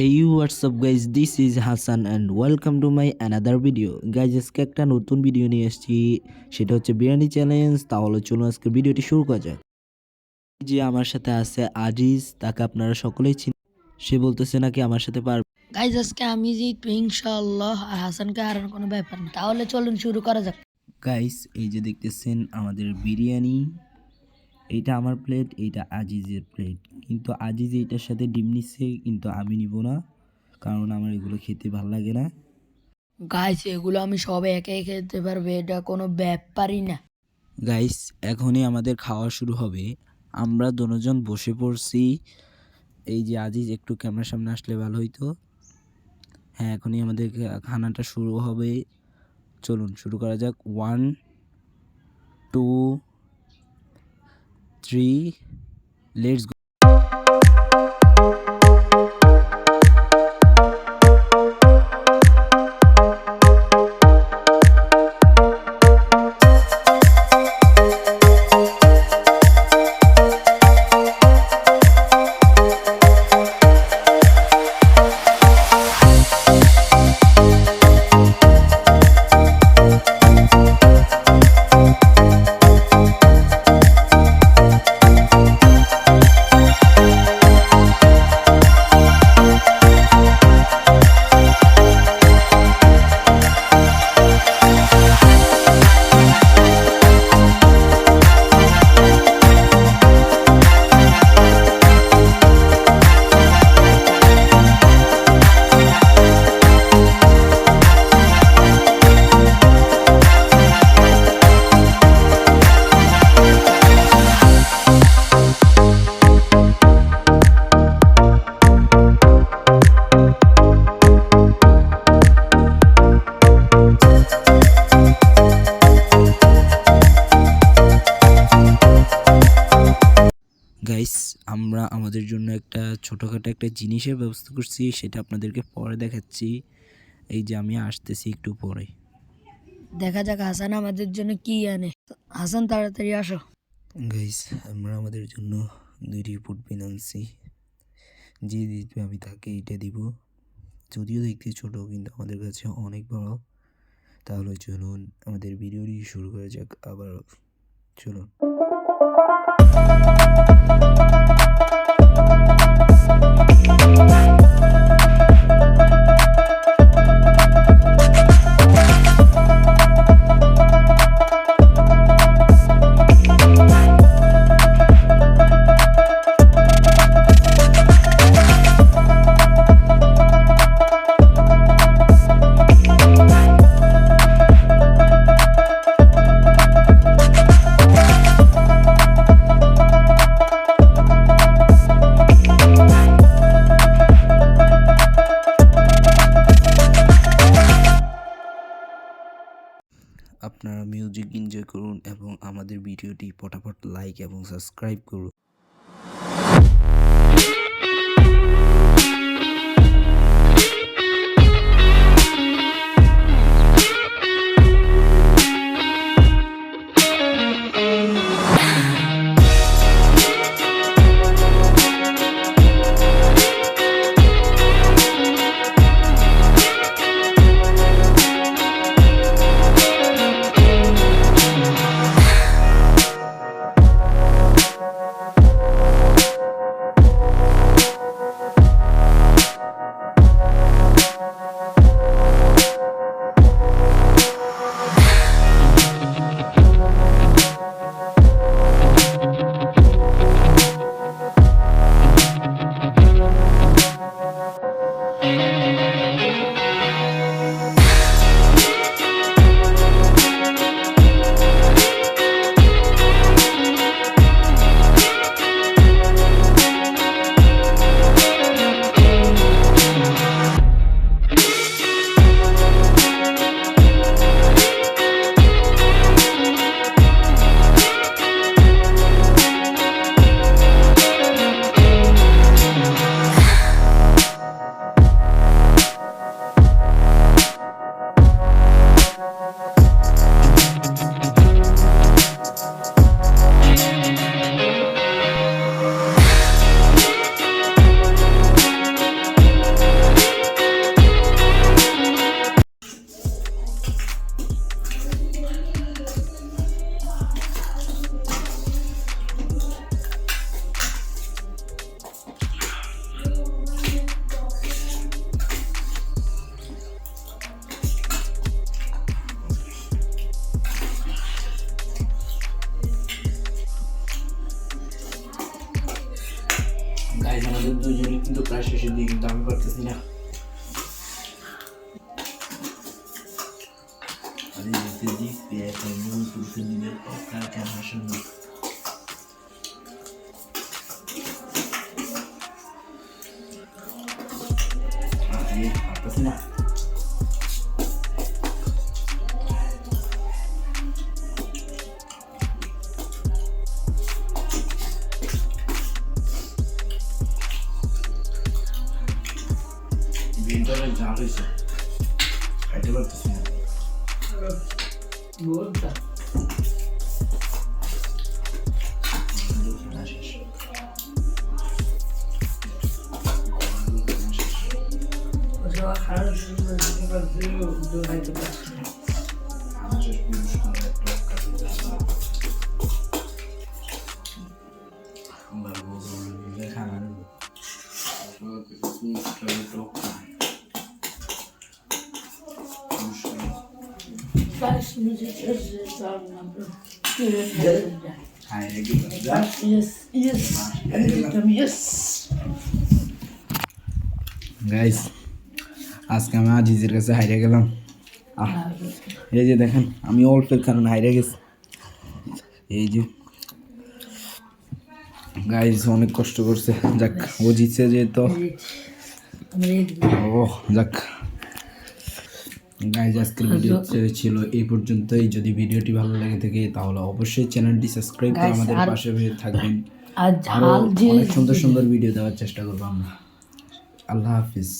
এই WhatsApp guys this is Hasan and welcome to my another video guys আজকে একটা নতুন ভিডিও নিয়ে এসেছি। সেটা হচ্ছে বিরিয়ানি চ্যালেঞ্জ তাহলে চলুন আজকে ভিডিওটি শুরু করা যাক। যে আমার সাথে আছে আজিজ তাকে আপনারা সকলেই চিন সে বলতেছে নাকি আমার সাথে পারবে গাইজ আজকে আমি জিতবো ইনশাআল্লাহ। আর হাসানকে হারানোর কোনো ব্যাপার না। তাহলে চলুন শুরু করা যাক। গাইস এই যে দেখতেছেন আমাদের বিরিয়ানি এইটা আমার প্লেট এইটা আজিজের প্লেট কিন্তু আজিজ এইটার সাথে ডিম নিচ্ছে কিন্তু আমি নিব না কারণ আমার এগুলো খেতে ভালো লাগে না। গাইস এগুলো আমি সব একে খেতে পারব এটা কোনো ব্যাপারই না। গাইস এখনই আমাদের খাওয়া শুরু হবে। আমরা দুজন বসে পড়ছি। এই যে আজিজ একটু ক্যামেরার সামনে আসলে ভালো হইতো। হ্যাঁ এখনই আমাদের খানাটা শুরু হবে। চলুন শুরু করা যাক। One two three let's go. আমরা আমাদের জন্য একটা ছোটোখাটো একটা জিনিসের ব্যবস্থা করছি সেটা আপনাদেরকে পরে দেখাচ্ছি। এই যে আমি আসতেছি একটু পরে। দেখা যাক হাসান আমাদের জন্য কি আনে। হাসান তাড়াতাড়ি আসো। গাইস আমরা আমাদের জন্য দুইটি ফুটপিন আনছি। যে দিবে আমি তাকে এইটা দিব। যদিও দেখতে ছোট কিন্তু আমাদের কাছে অনেক বড়। তাহলে চলুন আমাদের ভিডিওটি শুরু করা যাক। আবার চলুন। মিউজিক এনজয় করুন এবং আমাদের ভিডিওটি পটাপট লাইক এবং সাবস্ক্রাইব করুন। Tu ne peux pas acheter tu ne peux pas. Allez, je te dis, tu es très bon, tu ne peux pas à chanter. Allez, te. কার ক্যামেরা সামনে আরে পারতেছি না বিনটারে জাল হয়েছে খাইতে পারতেছি না খানা খায় রেগে যা। গাইস আজকে আমি আজিজের কাছে হাইরে গেলাম। আহ, এই যে দেখেন আমি অল্পের কারণে হাইরে গেছি। এই যে। গাইস অনেক কষ্ট করছে। যাক ও জিতছে যেহেতু ও যাক। গাইজ আজকের ভিডিও ছিল এই পর্যন্তই। যদি ভিডিওটি ভালো লাগে থাকে তাহলে অবশ্যই চ্যানেলটি সাবস্ক্রাইব করে আমাদের পাশে পাশে থাকবেন। আর অনেক সুন্দর সুন্দর ভিডিও দেওয়ার চেষ্টা করব আমরা। আল্লাহ হাফিজ।